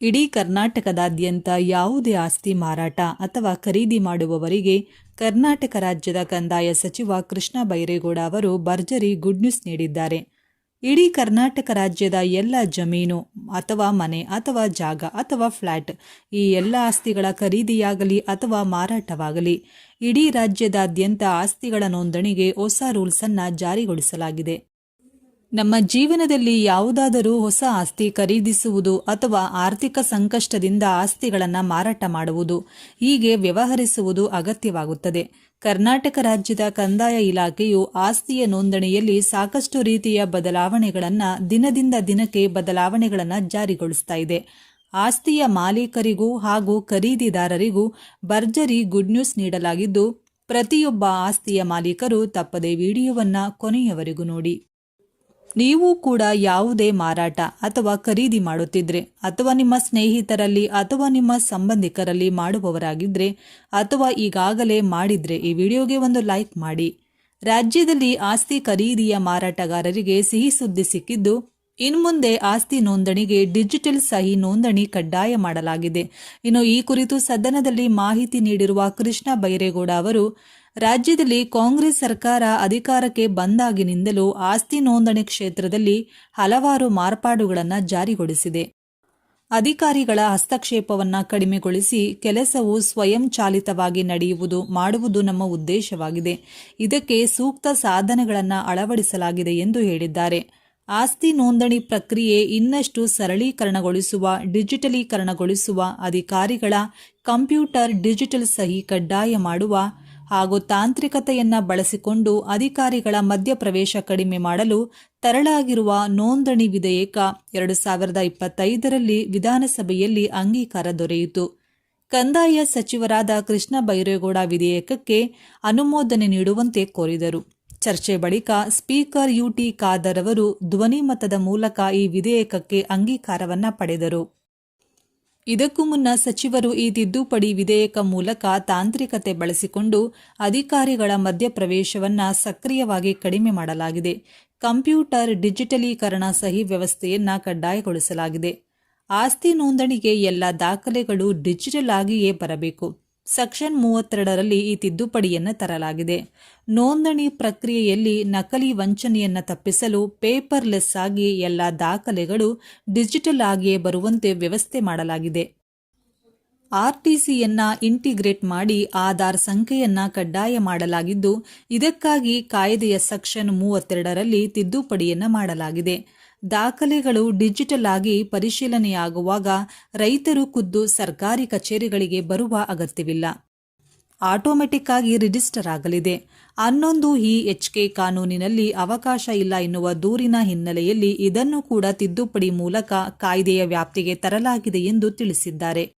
ಇಡೀ ಕರ್ನಾಟಕದಾದ್ಯಂತ ಯಾವುದೇ ಆಸ್ತಿ ಮಾರಾಟ ಅಥವಾ ಖರೀದಿ ಮಾಡುವವರಿಗೆ ಕರ್ನಾಟಕ ರಾಜ್ಯದ ಕಂದಾಯ ಸಚಿವ ಕೃಷ್ಣ ಬೈರೇಗೌಡ ಅವರು ಭರ್ಜರಿ ಗುಡ್ ನ್ಯೂಸ್ ನೀಡಿದ್ದಾರೆ. ಇಡೀ ಕರ್ನಾಟಕ ರಾಜ್ಯದ ಎಲ್ಲ ಜಮೀನು ಅಥವಾ ಮನೆ ಅಥವಾ ಜಾಗ ಅಥವಾ ಫ್ಲ್ಯಾಟ್ ಈ ಎಲ್ಲ ಆಸ್ತಿಗಳ ಖರೀದಿಯಾಗಲಿ ಅಥವಾ ಮಾರಾಟವಾಗಲಿ ಇಡೀ ರಾಜ್ಯದಾದ್ಯಂತ ಆಸ್ತಿಗಳ ನೋಂದಣಿಗೆ ಹೊಸ ರೂಲ್ಸ್ ಅನ್ನ ಜಾರಿಗೊಳಿಸಲಾಗಿದೆ. ನಮ್ಮ ಜೀವನದಲ್ಲಿ ಯಾವುದಾದರೂ ಹೊಸ ಆಸ್ತಿ ಖರೀದಿಸುವುದು ಅಥವಾ ಆರ್ಥಿಕ ಸಂಕಷ್ಟದಿಂದ ಆಸ್ತಿಗಳನ್ನು ಮಾರಾಟ ಮಾಡುವುದು ಹೀಗೆ ವ್ಯವಹರಿಸುವುದು ಅಗತ್ಯವಾಗುತ್ತದೆ. ಕರ್ನಾಟಕ ರಾಜ್ಯದ ಕಂದಾಯ ಇಲಾಖೆಯು ಆಸ್ತಿಯ ನೋಂದಣಿಯಲ್ಲಿ ಸಾಕಷ್ಟು ರೀತಿಯ ಬದಲಾವಣೆಗಳನ್ನು ದಿನದಿಂದ ದಿನಕ್ಕೆ ಬದಲಾವಣೆಗಳನ್ನು ಜಾರಿಗೊಳಿಸ್ತಾ ಇದೆ. ಆಸ್ತಿಯ ಮಾಲೀಕರಿಗೂ ಹಾಗೂ ಖರೀದಿದಾರರಿಗೂ ಭರ್ಜರಿ ಗುಡ್ ನ್ಯೂಸ್ ನೀಡಲಾಗಿದ್ದು, ಪ್ರತಿಯೊಬ್ಬ ಆಸ್ತಿಯ ಮಾಲೀಕರು ತಪ್ಪದೇ ವಿಡಿಯೋವನ್ನು ಕೊನೆಯವರೆಗೂ ನೋಡಿ. ನೀವು ಕೂಡ ಯಾವುದೇ ಮಾರಾಟ ಅಥವಾ ಖರೀದಿ ಮಾಡುತ್ತಿದ್ರೆ, ಅಥವಾ ನಿಮ್ಮ ಸ್ನೇಹಿತರಲ್ಲಿ ಅಥವಾ ನಿಮ್ಮ ಸಂಬಂಧಿಕರಲ್ಲಿ ಮಾಡುವವರಾಗಿದ್ದರೆ ಅಥವಾ ಈಗಾಗಲೇ ಮಾಡಿದ್ರೆ ಈ ವಿಡಿಯೋಗೆ ಒಂದು ಲೈಕ್ ಮಾಡಿ. ರಾಜ್ಯದಲ್ಲಿ ಆಸ್ತಿ ಖರೀದಿಯ ಮಾರಾಟಗಾರರಿಗೆ ಸಿಹಿ ಸುದ್ದಿ ಸಿಕ್ಕಿದ್ದು ಇನ್ಮುಂದೆ ಆಸ್ತಿ ನೋಂದಣಿಗೆ ಡಿಜಿಟಲ್ ಸಹಿ ನೋಂದಣಿ ಕಡ್ಡಾಯ ಮಾಡಲಾಗಿದೆ. ಇನ್ನು ಈ ಕುರಿತು ಸದನದಲ್ಲಿ ಮಾಹಿತಿ ನೀಡಿರುವ ಕೃಷ್ಣ ಬೈರೇಗೌಡ ಅವರು, ರಾಜ್ಯದಲ್ಲಿ ಕಾಂಗ್ರೆಸ್ ಸರ್ಕಾರ ಅಧಿಕಾರಕ್ಕೆ ಬಂದಾಗಿನಿಂದಲೂ ಆಸ್ತಿ ನೋಂದಣಿ ಕ್ಷೇತ್ರದಲ್ಲಿ ಹಲವಾರು ಮಾರ್ಪಾಡುಗಳನ್ನು ಜಾರಿಗೊಳಿಸಿದೆ. ಅಧಿಕಾರಿಗಳ ಹಸ್ತಕ್ಷೇಪವನ್ನು ಕಡಿಮೆಗೊಳಿಸಿ ಕೆಲಸವು ಸ್ವಯಂಚಾಲಿತವಾಗಿ ನಡೆಯುವುದು ಮಾಡುವುದು ನಮ್ಮ ಉದ್ದೇಶವಾಗಿದೆ. ಇದಕ್ಕೆ ಸೂಕ್ತ ಸಾಧನಗಳನ್ನು ಅಳವಡಿಸಲಾಗಿದೆ ಎಂದು ಹೇಳಿದ್ದಾರೆ. ಆಸ್ತಿ ನೋಂದಣಿ ಪ್ರಕ್ರಿಯೆ ಇನ್ನಷ್ಟು ಸರಳೀಕರಣಗೊಳಿಸುವ, ಡಿಜಿಟಲೀಕರಣಗೊಳಿಸುವ, ಅಧಿಕಾರಿಗಳ ಕಂಪ್ಯೂಟರ್ ಡಿಜಿಟಲ್ ಸಹಿ ಕಡ್ಡಾಯ ಮಾಡುವ ಹಾಗೂ ತಾಂತ್ರಿಕತೆಯನ್ನ ಬಳಸಿಕೊಂಡು ಅಧಿಕಾರಿಗಳ ಮಧ್ಯಪ್ರವೇಶ ಕಡಿಮೆ ಮಾಡಲು ತರಳಾಗಿರುವ ನೋಂದಣಿ ವಿಧೇಯಕ ಎರಡು ಸಾವಿರದ ಇಪ್ಪತ್ತೈದರಲ್ಲಿ ವಿಧಾನಸಭೆಯಲ್ಲಿ ಅಂಗೀಕಾರ ದೊರೆಯಿತು. ಕಂದಾಯ ಸಚಿವರಾದ ಕೃಷ್ಣ ಬೈರೇಗೌಡ ವಿಧೇಯಕಕ್ಕೆ ಅನುಮೋದನೆ ನೀಡುವಂತೆ ಕೋರಿದರು. ಚರ್ಚೆ ಬಳಿಕ ಸ್ಪೀಕರ್ ಯುಟಿ ಖಾದರ್ ಅವರು ಧ್ವನಿಮತದ ಮೂಲಕ ಈ ವಿಧೇಯಕಕ್ಕೆ ಅಂಗೀಕಾರವನ್ನ ಪಡೆದರು. ಇದಕ್ಕೂ ಮುನ್ನ ಸಚಿವರು ಈ ತಿದ್ದುಪಡಿ ವಿಧೇಯಕ ಮೂಲಕ ತಾಂತ್ರಿಕತೆ ಬಳಸಿಕೊಂಡು ಅಧಿಕಾರಿಗಳ ಮಧ್ಯಪ್ರವೇಶವನ್ನ ಸಕ್ರಿಯವಾಗಿ ಕಡಿಮೆ ಮಾಡಲಾಗಿದೆ. ಕಂಪ್ಯೂಟರ್ ಡಿಜಿಟಲೀಕರಣ ಸಹಿ ವ್ಯವಸ್ಥೆಯನ್ನ ಕಡ್ಡಾಯಗೊಳಿಸಲಾಗಿದೆ. ಆಸ್ತಿ ನೋಂದಣಿಗೆ ಎಲ್ಲ ದಾಖಲೆಗಳು ಡಿಜಿಟಲ್ ಆಗಿಯೇ ಬರಬೇಕು. ಸೆಕ್ಷನ್ ಮೂವತ್ತೆರಡರಲ್ಲಿ ಈ ತಿದ್ದುಪಡಿಯನ್ನು ತರಲಾಗಿದೆ. ನೋಂದಣಿ ಪ್ರಕ್ರಿಯೆಯಲ್ಲಿ ನಕಲಿ ವಂಚನೆಯನ್ನು ತಪ್ಪಿಸಲು ಪೇಪರ್ಲೆಸ್ ಆಗಿ ಎಲ್ಲ ದಾಖಲೆಗಳು ಡಿಜಿಟಲ್ ಆಗಿಯೇ ಬರುವಂತೆ ವ್ಯವಸ್ಥೆ ಮಾಡಲಾಗಿದೆ. ಆರ್ಟಿಸಿಯನ್ನ ಇಂಟಿಗ್ರೇಟ್ ಮಾಡಿ ಆಧಾರ್ ಸಂಖ್ಯೆಯನ್ನ ಕಡ್ಡಾಯ ಮಾಡಲಾಗಿದ್ದು, ಇದಕ್ಕಾಗಿ ಕಾಯ್ದೆಯ ಸೆಕ್ಷನ್ ಮೂವತ್ತೆರಡರಲ್ಲಿ ತಿದ್ದುಪಡಿಯನ್ನು ಮಾಡಲಾಗಿದೆ. ದಾಖಲೆಗಳು ಡಿಜಿಟಲ್ ಆಗಿ ಪರಿಶೀಲನೆಯಾಗುವಾಗ ರೈತರು ಖುದ್ದು ಸರ್ಕಾರಿ ಕಚೇರಿಗಳಿಗೆ ಬರುವ ಅಗತ್ಯವಿಲ್ಲ. ಆಟೋಮೆಟಿಕ್ ಆಗಿ ರಿಜಿಸ್ಟರ್ ಆಗಲಿದೆ. ಹನ್ನೊಂದು ಇ ಎಚ್ಕೆ ಕಾನೂನಿನಲ್ಲಿ ಅವಕಾಶ ಇಲ್ಲ ಎನ್ನುವ ದೂರಿನ ಹಿನ್ನೆಲೆಯಲ್ಲಿ ಇದನ್ನು ಕೂಡ ತಿದ್ದುಪಡಿ ಮೂಲಕ ಕಾಯ್ದೆಯ ವ್ಯಾಪ್ತಿಗೆ ತರಲಾಗಿದೆ ಎಂದು ತಿಳಿಸಿದ್ದಾರೆ.